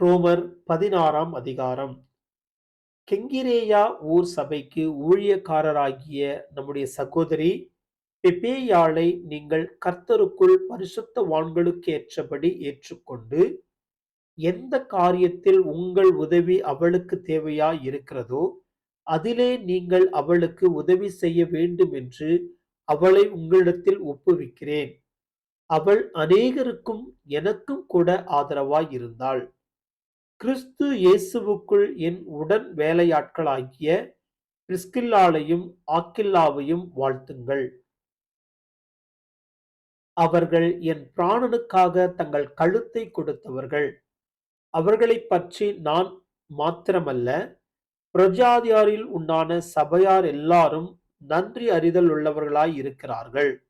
ரோமர் பதினாறாம் அதிகாரம். கெங்கிரேயா ஊர் சபைக்கு ஊழியக்காரராகிய நம்முடைய சகோதரி பெபேயாளை நீங்கள் கர்த்தருக்குள் பரிசுத்த வான்களுக்கேற்றபடி ஏற்றுக்கொண்டு எந்த காரியத்தில் உங்கள் உதவி அவளுக்கு தேவையா இருக்கிறதோ அதிலே நீங்கள் அவளுக்கு உதவி செய்ய வேண்டும் என்று அவளை உங்களிடத்தில் ஒப்புவிக்கிறேன். அவள் அநேகருக்கும் எனக்கும் கூட ஆதரவாய் இருந்தாள் கிறிஸ்து இயேசுவுக்குள் என் உடன் வேலையாட்களாகிய பிரிஸ்கில்லாலையும் ஆக்கில்லாவையும் வாழ்த்துங்கள். அவர்கள் என் பிராணனுக்காக தங்கள் கழுத்தை கொடுத்தவர்கள். அவர்களைப் பற்றி நான் மாத்திரமல்ல. பிரஜாதியாரில் உண்டான சபையார் எல்லாரும் நன்றி அறிதல் உள்ளவர்களாய் இருக்கிறார்கள்.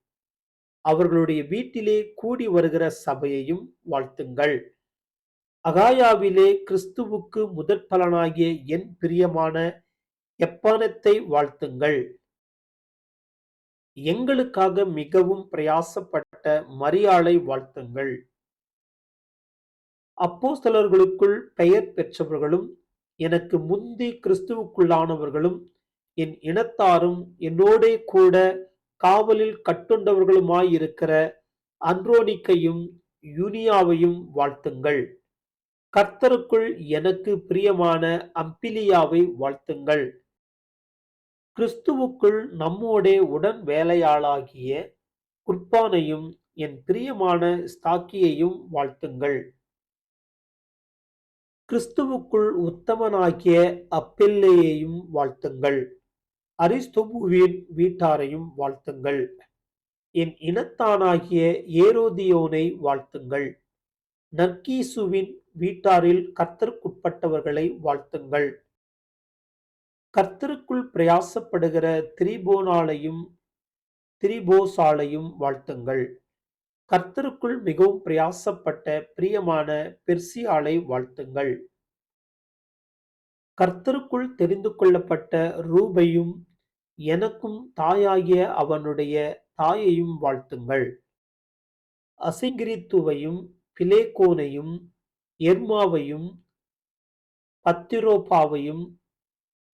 அவர்களுடைய வீட்டிலே கூடி வருகிற சபையையும் வாழ்த்துங்கள். அகாயாவிலே கிறிஸ்துவுக்கு முதற் பலனாகிய என் பிரியமான எப்பானத்தை வாழ்த்துங்கள். எங்களுக்காக மிகவும் பிரயாசப்பட்ட மரியாளை வாழ்த்துங்கள். அப்போஸ்தலர்களுக்குள் பெயர் பெற்றவர்களும் எனக்கு முந்தி கிறிஸ்துவுக்குள்ளானவர்களும் என் இனத்தாரும் என்னோடே கூட காவலில் கட்டுண்டவர்களுமாயிருக்கிற அன்ரோனிக்கையும் யூனியாவையும் வாழ்த்துங்கள். கர்த்தருக்குள் எனக்கு பிரியமான அம்பிலியாவை வாழ்த்துங்கள். கிறிஸ்துவுக்குள் நம்மோடே உடன் வேலையாளாகிய குர்பானையும் என் பிரியமான ஸ்தாக்கியையும் வாழ்த்துங்கள். கிறிஸ்துவுக்குள் உத்தமனாகிய அப்பெல்லையையும் வாழ்த்துங்கள். அரிஸ்தபுவின் வீட்டாரையும் வாழ்த்துங்கள். என் இனத்தானாகிய ஏரோதியோனை வாழ்த்துங்கள். நர்கீசுவின் வீட்டாரில் கர்த்தருக்குட்பட்டவர்களை வாழ்த்துங்கள். கர்த்தருக்குள் பிரயாசப்படுகிற திரிபோனாலையும் திரிபோசாலையும் வாழ்த்துங்கள். கர்த்தருக்குள் மிகவும் பிரயாசப்பட்ட பிரியமான பெர்சியாலை வாழ்த்துங்கள். கர்த்தருக்குள் தெரிந்து கொள்ளப்பட்ட ரூபையும் எனக்கும் தாயாகிய அவனுடைய தாயையும் வாழ்த்துங்கள். அசிங்கிரித்துவையும் பிலேகோனையும் எர்மாவையும் பத்திரோபாவையும்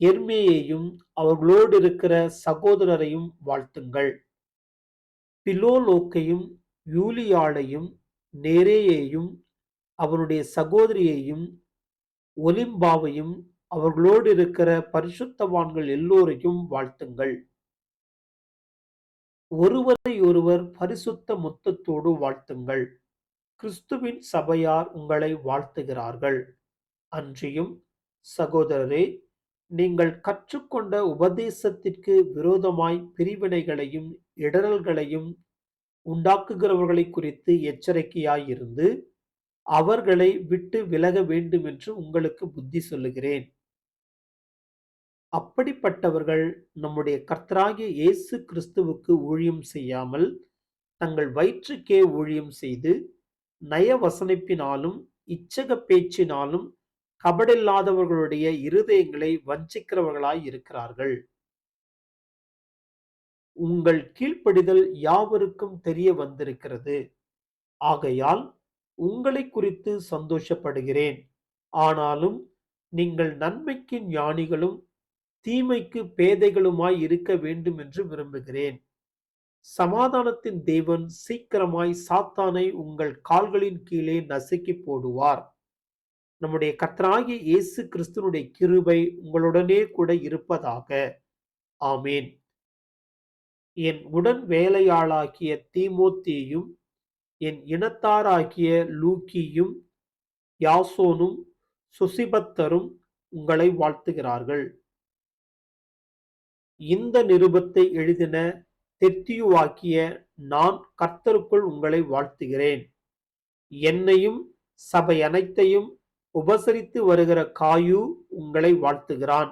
எர்மேயையும் அவர்களோடு இருக்கிற சகோதரரையும் வாழ்த்துங்கள். பிலோலோக்கையும் யூலியாளையும் நேரேயையும் அவனுடைய சகோதரியையும் ஒலிம்பாவையும் அவர்களோடு இருக்கிற பரிசுத்தவான்கள் எல்லோரையும் வாழ்த்துங்கள். ஒருவரை ஒருவர் பரிசுத்த மொத்தத்தோடு வாழ்த்துங்கள். கிறிஸ்துவின் சபையார் உங்களை வாழ்த்துகிறார்கள். அன்றியும் சகோதரரே நீங்கள் கற்றுக்கொண்ட உபதேசத்திற்கு விரோதமாய் பிரிவினைகளையும் இடரல்களையும் உண்டாக்குகிறவர்களை குறித்து எச்சரிக்கையாயிருந்து அவர்களை விட்டு விலக வேண்டும் என்று உங்களுக்கு புத்தி சொல்லுகிறேன். அப்படிப்பட்டவர்கள் நம்முடைய கர்த்தராகிய இயேசு கிறிஸ்துவுக்கு ஊழியம் செய்யாமல் தங்கள் வயிற்றுக்கே ஊழியம் செய்து நயவசனிப்பினாலும் இச்சக பேச்சினாலும் கபடில்லாதவர்களுடைய இருதயங்களை வஞ்சிக்கிறவர்களாய் இருக்கிறார்கள். உங்கள் கீழ்ப்படிதல் யாவருக்கும் தெரிய வந்திருக்கிறது. ஆகையால் உங்களை குறித்து சந்தோஷப்படுகிறேன். ஆனாலும் நீங்கள் நன்மைக்கு ஞானிகளும் தீமைக்கு பேதைகளுமாய் இருக்க வேண்டும் என்று விரும்புகிறேன். சமாதானத்தின் தேவன் சீக்கிரமாய் சாத்தானை உங்கள் கால்களின் கீழே நசுக்கி போடுவார். நம்முடைய கர்த்தராகிய இயேசு கிறிஸ்துனுடைய கிருபை உங்களுடனே கூட இருப்பதாக. ஆமேன். என் உடன் வேலையாளாகிய தீமோத்தியும் என் இனத்தாராகிய லூக்கியும் யாசோனும் சுசிபத்தரும் உங்களை வாழ்த்துகிறார்கள். இந்த நிருபத்தை எழுதின தெத்தியுவாக்கிய நான் கர்த்தருக்குள் உங்களை வாழ்த்துகிறேன். என்னையும் சபை அனைத்தையும் உபசரித்து வருகிற காயு உங்களை வாழ்த்துகிறான்.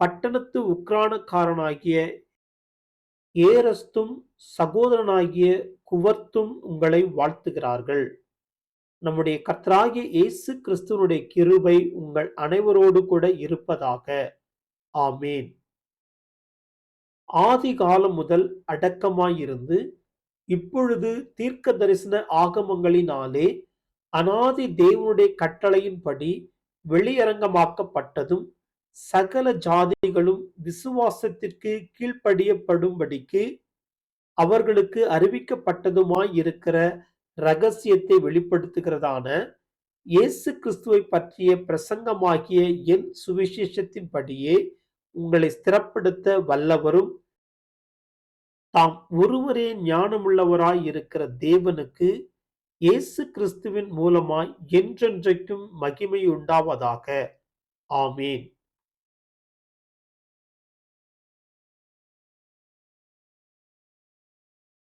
பட்டணத்து உக்ரானக்காரனாகிய ஏரஸ்தும் சகோதரனாகிய குவர்த்தும் உங்களை வாழ்த்துகிறார்கள். நம்முடைய கர்த்தராகிய இயேசு கிறிஸ்துவனுடைய கிருபை உங்கள் அனைவரோடு கூட இருப்பதாக. ஆமீன். ஆதி காலம் முதல் அடக்கமாயிருந்து இப்பொழுது தீர்க்க தரிசன ஆகமங்களினாலே அனாதி தேவனுடைய கட்டளையின்படி வெளியரங்கமாக்கப்பட்டதும் சகல ஜாதிகளும் விசுவாசத்திற்கு கீழ்ப்படியப்படும்படிக்கு அவர்களுக்கு அறிவிக்கப்பட்டதுமாய் இருக்கிற ரகசியத்தை வெளிப்படுத்துகிறதான இயேசு கிறிஸ்துவை பற்றிய பிரசங்கமாகிய என் சுவிசேஷத்தின்படியே உங்களை ஸ்திரப்படுத்த வல்லவரும் தாம் ஒருவரே ஞானமுள்ளவராய் இருக்கிற தேவனுக்கு இயேசு கிறிஸ்துவின் மூலமாய் என்றென்றைக்கும் மகிமை உண்டாவதாக. ஆமேன்.